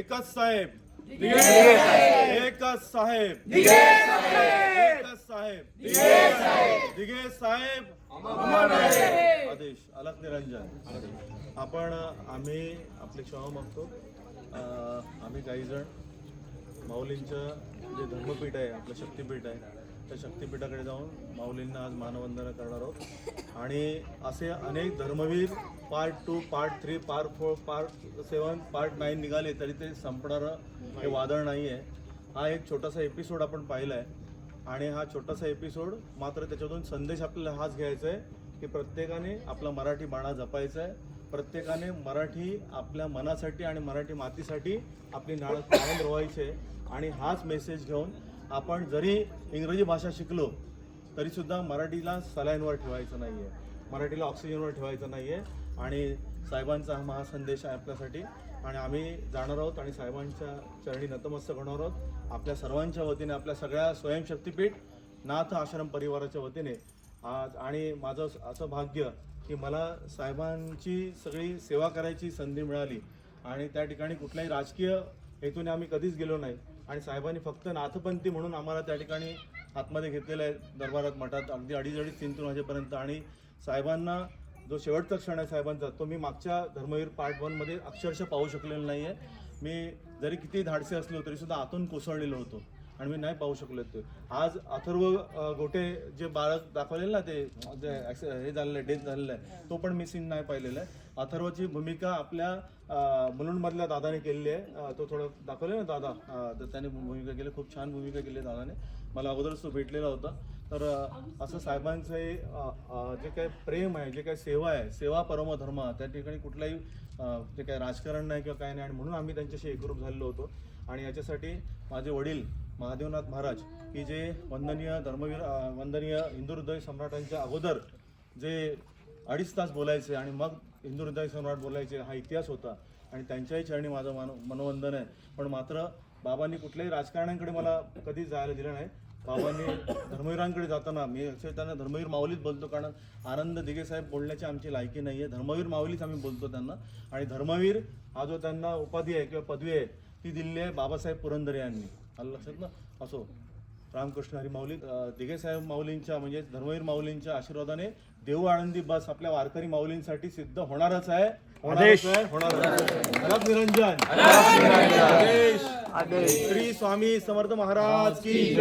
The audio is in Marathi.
एकच साहेब. एकच साहेब. एकच साहेब. दिघे साहेब. आदेश अलग निरंजन. आपण आम्ही आपली क्षमा मागतो. आम्ही काही जण माऊलींचं जे धर्मपीठ आहे आपलं शक्तीपीठ आहे त्या शक्तीपीठाकडे जाऊन माऊलींना आज मानवंदना करणार आहोत. आणि असे अनेक Dharmaveer part two part three part four part seven part nine निघाले तरी ते संपणारं हे वादळ नाही आहे हा एक छोटासा एपिसोड आपण पाहिला आहे आणि हा छोटासा एपिसोड मात्र त्याच्यातून संदेश आपल्याला हाच घ्यायचा आहे की प्रत्येकाने आपला मराठी बाणा जपायचा आहे. प्रत्येकाने मराठी आपल्या मनासाठी आणि मराठी मातीसाठी आपली नाळ कायम रोवायची आहे. आणि हाच मेसेज घेऊन आपण जरी इंग्रजी भाषा शिकलो तरीसुद्धा मराठीला सलाईनवर ठेवायचं नाही आहे मराठीला ऑक्सिजनवर ठेवायचं नाही आहे आणि साहेबांचा हा महासंदेश आहे आपल्यासाठी. आणि आम्ही जाणार आहोत आणि साहेबांच्या चरणी नतमस्तक होणार आहोत. आपल्या सर्वांच्या वतीने आपल्या सगळ्या स्वयंशक्तीपीठ नाथ आश्रम परिवाराच्या वतीने. आज आणि माझं असं भाग्य की मला साहेबांची सगळी सेवा करायची संधी मिळाली. आणि त्या ठिकाणी कुठल्याही राजकीय हेतूने आम्ही कधीच गेलो नाही. आणि साहेबांनी फक्त नाथपंथी म्हणून आम्हाला त्या ठिकाणी आतमध्ये घेतलेलं आहे दरबारात मठात. अगदी अडीच अडीच तीन तीन वाजेपर्यंत आणि साहेबांना जो शेवटचा क्षण आहे साहेबांचा तो मी मागच्या धर्मवीर पार्ट वनमध्ये अक्षरशः पाहू शकलेलो नाही आहे मी जरी किती धाडसे असलो तरीसुद्धा आतून कोसळलेलो होतो. आणि मी नाही पाहू शकलो ते. आज अथर्व गोटे जे बाळक दाखवलेलं ना ते जे हे झालेलं आहे डेथ झालेलं आहे तो पण मी सीन नाही पाहिलेला आहे. अथर्वची भूमिका आपल्या मुलुंडमधल्या दादाने केलेली आहे. तो थोडं दाखवले ना दादा? तर त्याने भूमिका केली खूप छान भूमिका केली आहे दादाने. मला अगोदरच तो भेटलेला होता. तर असं साहेबांचं हे जे काही प्रेम आहे जे काही सेवा आहे सेवा परमधर्म त्या ठिकाणी कुठलाही जे काही राजकारण नाही किंवा काय नाही आणि म्हणून आम्ही त्यांच्याशी एकरूप झालेलो होतो. आणि याच्यासाठी माझे वडील महादेवनाथ महाराज की जे वंदनीय धर्मवीर वंदनीय हिंदुहृदय सम्राटांच्या अगोदर जे अडीच तास बोलायचे आणि मग हिंदुहृदय सम्राट बोलायचे हा इतिहास होता. आणि त्यांच्याही चरणी माझं मान मनोवंदन आहे. पण मात्र बाबांनी कुठल्याही राजकारण्यांकडे मला कधीच जायला दिलं नाही. बाबांनी धर्मवीरांकडे जाताना मी अक्षर त्यांना धर्मवीर माऊलीत बोलतो कारण आनंद दिगे साहेब बोलण्याची आमची लायकी नाही आहे. धर्मवीर माऊलीच आम्ही बोलतो त्यांना. आणि धर्मवीर हा जो त्यांना उपाधी आहे किंवा पदवी आहे ती दिलेली आहे बाबासाहेब पुरंदरे यांनी. आलं लक्षात ना? असो. रामकृष्ण हरी माऊली अं, दिघे साहेब माऊलींच्या म्हणजे धर्मवीर माऊलींच्या आशीर्वादाने देऊ आनंदी बस आपल्या वारकरी माऊलींसाठी सिद्ध होणारच आहे. होणारच आहे निरंजन. श्री स्वामी समर्थ महाराज की